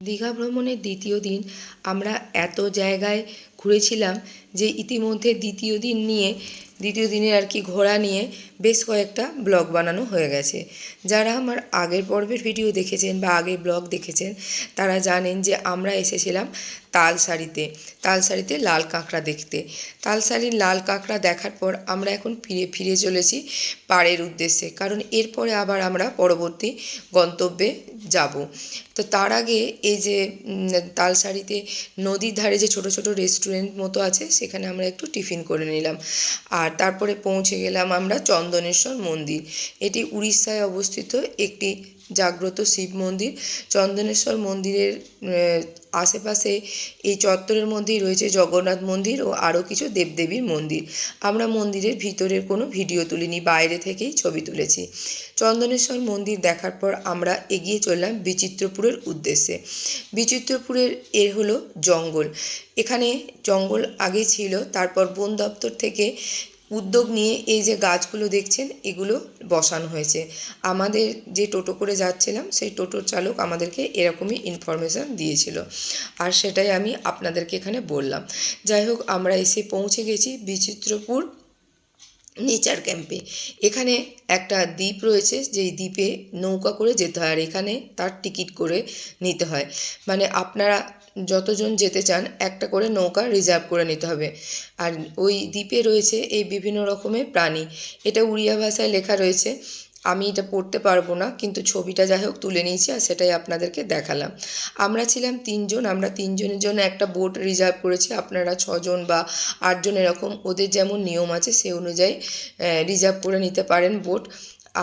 দীঘা ভ্রমণের দ্বিতীয় দিন আমরা এত জায়গায় ঘুরেছিলাম যে ইতিমধ্যে দ্বিতীয় দিন নিয়ে, দ্বিতীয় দিনের আর কি ঘোরা নিয়ে বেশ কয়েকটা ব্লগ বানানো হয়ে গেছে। যারা আমার আগের পর্বের ভিডিও দেখেছেন বা আগের ব্লগ দেখেছেন, তারা জানেন যে আমরা এসেছিলাম তালসারিতে তালসারিতে লাল কাঁকড়া দেখতে। তালসারির লাল কাঁকড়া দেখার পর আমরা এখন ফিরে ফিরে চলেছি পাড়ের উদ্দেশ্যে, কারণ এরপরে আবার আমরা পরবর্তী গন্তব্যে যাব। তো তার আগে এই যে তালসারিতে নদীর ধারে যে ছোট ছোট রেস্টুরেন্ট মতো আছে, সেখানে আমরা একটু টিফিন করে নিলাম। আর তারপরে পৌঁছে গেলাম আমরা চন্দনেশ্বর মন্দির। এটি উড়িষ্যায় অবস্থিত একটি জাগ্রত শিব মন্দির। চন্দনেশ্বর মন্দিরের আশেপাশে এই চত্বরের মধ্যেই রয়েছে জগন্নাথ মন্দির ও আরও কিছু দেবদেবীর মন্দির। আমরা মন্দিরের ভিতরের কোনো ভিডিও তুলিনি, বাইরে থেকেই ছবি তুলেছি। চন্দনেশ্বর মন্দির দেখার পর আমরা এগিয়ে চললাম বিচিত্রপুরের উদ্দেশ্যে। বিচিত্রপুরের এর হলো জঙ্গল। এখানে জঙ্গল আগে ছিল, তারপর বন দপ্তর থেকে উদ্যোগ নিয়ে এই যে গাছগুলো দেখছেন, এগুলো বসানো হয়েছে। আমাদের যে টোটো করে যাচ্ছিলাম, সেই টোটোর চালক আমাদেরকে এরকমই ইনফরমেশান দিয়েছিল। আর সেটাই আমি আপনাদেরকে এখানে বললাম। যাই হোক, আমরা এসে পৌঁছে গেছি বিচিত্রপুর নেচার ক্যাম্পে। এখানে একটা দ্বীপ রয়েছে, যেই দ্বীপে নৌকা করে যেতে হয়। আর এখানে তার টিকিট করে নিতে হয়। মানে আপনারা যতজন যেতে চান, একটা করে নৌকা রিজার্ভ করে নিতে হবে। আর ওই দ্বীপে রয়েছে এই বিভিন্ন রকমের প্রাণী। এটা উড়িয়া ভাষায় লেখা রয়েছে, আমি এটা পড়তে পারব না, কিন্তু ছবিটা যাই হোক তুলে নিয়েছি আর সেটাই আপনাদেরকে দেখালাম। আমরা ছিলাম তিনজন, আমরা তিনজনের জন্য একটা বোট রিজার্ভ করেছি। আপনারা ছজন বা আটজন এরকম, ওদের যেমন নিয়ম আছে, সে অনুযায়ী রিজার্ভ করে নিতে পারেন বোট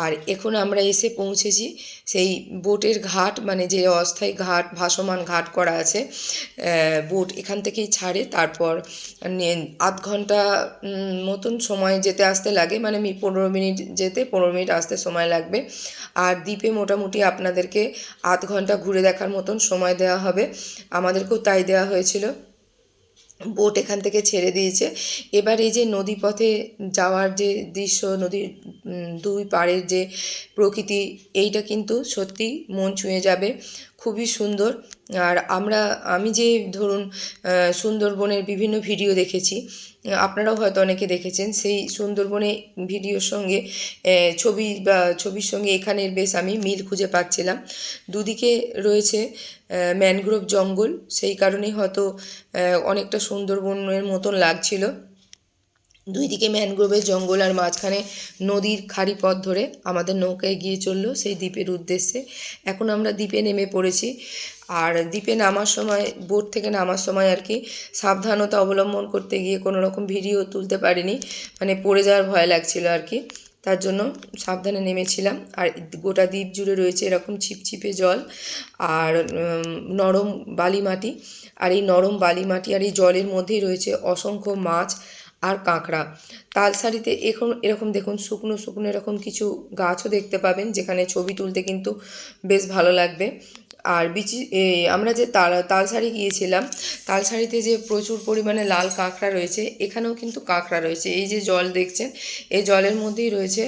আর এখন আমরা এসে পৌঁছেছি সেই বোটের ঘাট মানে যে অস্থায়ী ঘাট, ভাসমান ঘাট করা আছে বোট এখান থেকেই ছাড়ে। তারপর আধ ঘণ্টা মতন সময় যেতে আসতে লাগে মানে পনেরো মিনিট যেতে, পনেরো মিনিট আসতে সময় লাগবে। আর দ্বীপে মোটামুটি আপনাদেরকে আধ ঘণ্টা ঘুরে দেখার মতন সময় দেওয়া হবে। আমাদেরকেও তাই দেওয়া হয়েছিল। বোট এখান থেকে ছেড়ে দিয়েছে। এবার এই যে নদীপথে যাওয়ার যে দৃশ্য, নদীর দুই পাড়ের যে প্রকৃতি, এইটা কিন্তু সত্যি মন ছুঁয়ে যাবে। খুবই সুন্দর। আর আমরা, আমি যে ধরুন সুন্দরবনের বিভিন্ন ভিডিও দেখেছি, আপনারাও হয়তো অনেকে দেখেছেন, সেই সুন্দরবনে ভিডিওর সঙ্গে ছবি বা ছবির সঙ্গে এখানের বেশ আমি মিল খুঁজে পাচ্ছিলাম। দুদিকে রয়েছে ম্যানগ্রোভ জঙ্গল, সেই কারণেই হয়তো অনেকটা সুন্দরবনের মতন লাগছিল। দুই দিকে ম্যানগ্রোভের জঙ্গল আর মাঝখানে নদীর খাড়ি পথ ধরে আমাদের নৌকা এগিয়ে চলল সেই দ্বীপের উদ্দেশ্যে। এখন আমরা দ্বীপে নেমে পড়েছি। আর দ্বীপে নামার সময়, বোট থেকে নামার সময় আর কি সাবধানতা অবলম্বন করতে গিয়ে কোনো রকম ভিডিও তুলতে পারিনি। মানে পড়ে যাওয়ার ভয় লাগছিল আর কি। তার জন্য সাবধানে নেমেছিলাম। আর গোটা দ্বীপ জুড়ে রয়েছে এরকম ছিপছিপে জল আর নরম বালি মাটি আর এই নরম বালি মাটি আর এই জলের মধ্যেই রয়েছে অসংখ্য মাছ আর কাঁকড়া। তালসারিতে এখন এরকম দেখুন, শুকনো শুকনো এরকম কিছু গাছও দেখতে পাবেন, যেখানে ছবি তুলতে কিন্তু বেশ ভালো লাগবে। আর বিচি আমরা যে তাল, তালসারি গিয়েছিলাম, তালসারিতে যে প্রচুর পরিমাণে লাল কাঁকড়া রয়েছে, এখানেও কিন্তু কাঁকড়া রয়েছে। এই যে জল দেখছেন, এই জলের মধ্যেই রয়েছে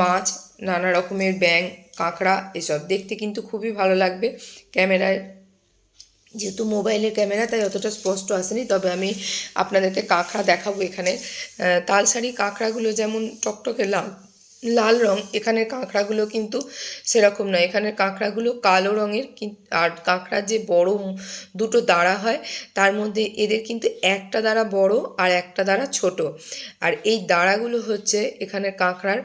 মাছ, নানা রকমের ব্যাং কাঁকড়া, এসব। দেখতে কিন্তু খুবই ভালো লাগবে। ক্যামেরায় যেহেতু মোবাইলের ক্যামেরা, তাই অতটা স্পষ্ট আসেনি। তবে আমি আপনাদেরকে কাঁকড়া দেখাবো এখানে। তালসারি কাঁকড়াগুলো যেমন টকটকে লাল লাল রং, এখানের কাঁকড়াগুলো কিন্তু সেরকম নয়। এখানের কাঁকড়াগুলো কালো রঙের আর কাঁকড়ার যে বড় দুটো দাঁড়া হয়, তার মধ্যে এদের কিন্তু একটা দাঁড়া বড় আর একটা দাঁড়া ছোট। আর এই দাঁড়াগুলো হচ্ছে এখানের কাঁকড়ার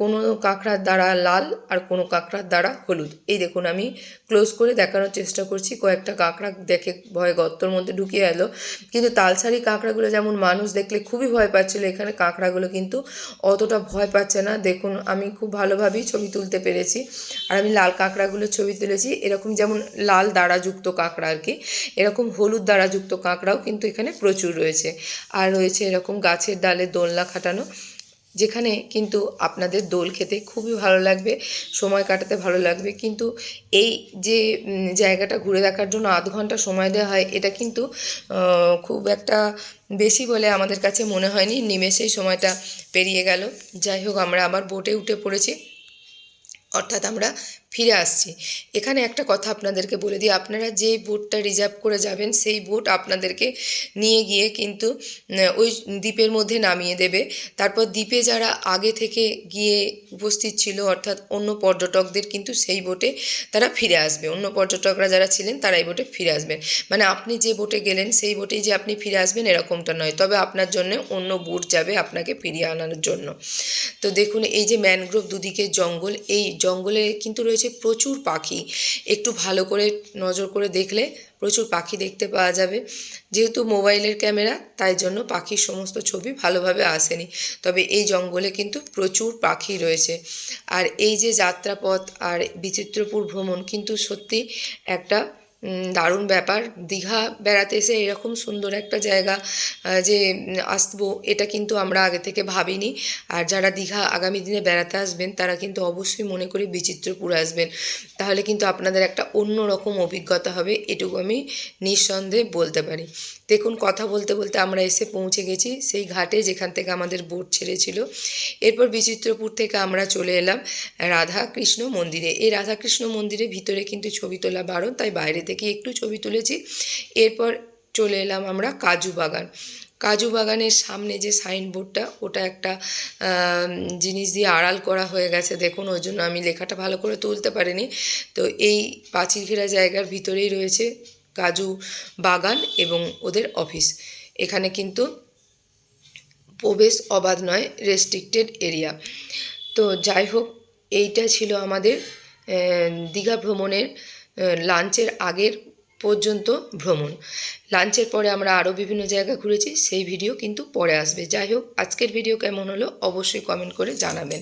কোনো কাঁকড়ার দাঁড়া লাল আর কোনো কাঁকড়ার দাঁড়া হলুদ। এই দেখুন, আমি ক্লোজ করে দেখানোর চেষ্টা করছি। কয়েকটা কাঁকড়া দেখে ভয় গর্তর মধ্যে ঢুকিয়ে এলো। কিন্তু তালসারি কাঁকড়াগুলো যেমন মানুষ দেখলে খুবই ভয় পাচ্ছিল, এখানে কাঁকড়াগুলো কিন্তু অতটা ভয় পাচ্ছে না। দেখুন, আমি খুব ভালোভাবেই ছবি তুলতে পেরেছি। আর আমি লাল কাঁকড়াগুলো ছবি তুলেছি, এরকম যেমন লাল দাঁড়াযুক্ত কাঁকড়া আর কি, এরকম হলুদ দাঁড়াযুক্ত কাঁকড়াও কিন্তু এখানে প্রচুর রয়েছে। আর রয়েছে এরকম গাছের ডালে দোলনা খাটানো যেখানে কিন্তু আপনাদের দোল খেতে খুবই ভালো লাগবে, সময় কাটাতে ভালো লাগবে। কিন্তু এই যে জায়গাটা ঘুরে দেখার জন্য আধ ঘণ্টা সময় দেওয়া হয়, এটা কিন্তু খুব একটা বেশি বলে আমাদের কাছে মনে হয়নি। নিমেষেই সময়টা পেরিয়ে গেল। যাই হোক, আমরা আবার বোটে উঠে পড়েছি। অর্থাৎ আমরা ফিরে আসছি। এখানে একটা কথা আপনাদেরকে বলে দিই, আপনারা যে বোটটা রিজার্ভ করে যাবেন, সেই বোট আপনাদেরকে নিয়ে গিয়ে কিন্তু ওই দ্বীপের মধ্যে নামিয়ে দেবে। তারপর দ্বীপে যারা আগে থেকে গিয়ে উপস্থিত ছিল, অর্থাৎ অন্য পর্যটকদের কিন্তু সেই বোটে তারা ফিরে আসবে। অন্য পর্যটকরা যারা ছিলেন, তারা এই বোটে ফিরে আসবেন। মানে আপনি যে বোটে গেলেন, সেই বোটেই যে আপনি ফিরে আসবেন, এরকমটা নয়। তবে আপনার জন্য অন্য বোট যাবে আপনাকে ফিরিয়ে আনার জন্য। তো দেখুন, এই যে ম্যানগ্রোভ দুদিকে জঙ্গল, এই জঙ্গলে কিন্তু রয়েছে প্রচুর পাখি। একটু ভালো করে নজর করে দেখলে প্রচুর পাখি দেখতে পাওয়া যাবে। যেহেতু মোবাইলের ক্যামেরা, তাই জন্য পাখির সমস্ত ছবি ভালোভাবে আসেনি। তবে এই জঙ্গলে কিন্তু প্রচুর পাখি রয়েছে। আর এই যে যাত্রাপথ আর বিচিত্রপুর ভ্রমণ কিন্তু সত্যি একটা দারুণ ব্যাপার। দীঘা বেড়াতে এসে এরকম সুন্দর একটা জায়গা যে, আসব, এটা কিন্তু আমরা আগে থেকে ভাবিনি। আর যারা দীঘা আগামী দিনে বেড়াতে আসবেন, তারা কিন্তু অবশ্যই মনে করি বিচিত্রপুর আসবেন। তাহলে কিন্তু আপনাদের একটা অন্য রকম অভিজ্ঞতা হবে, এটুকু আমি নিঃসন্দেহে বলতে পারি। দেখুন, কথা বলতে বলতে আমরা এসে পৌঁছে গেছি, সেই ঘাটে যেখান থেকে আমাদের বোট ছেড়েছিল। এরপর বিচিত্রপুর থেকে আমরা চলে এলাম রাধা কৃষ্ণ মন্দিরে। এই রাধা কৃষ্ণ মন্দিরের ভিতরে কিন্তু ছবি তোলা বারণ, তাই বাইরে থেকে একটু ছবি তুলেছি। এরপর চলে এলাম আমরা কাজু বাগান। কাজু বাগানের সামনে যে সাইনবোর্ডটা, ওটা একটা জিনিস দিয়ে আড়াল করা হয়ে গেছে। দেখুন, ওই জন্য আমি লেখাটা ভালো করে তুলতে পারিনি। তো এই পাঁচিল ঘেরা জায়গার ভিতরেই রয়েছে কাজু বাগান এবং ওদের অফিস। এখানে কিন্তু প্রবেশ অবাধ নয় রেস্ট্রিক্টেড এরিয়া তো যাই হোক, এইটা ছিল আমাদের দীঘা ভ্রমণের লাঞ্চের আগের পর্যন্ত ভ্রমণ। লাঞ্চের পরে আমরা আরও বিভিন্ন জায়গা ঘুরেছি, সেই ভিডিও কিন্তু পরে আসবে। যাই হোক, আজকের ভিডিও কেমন হলো অবশ্যই কমেন্ট করে জানাবেন।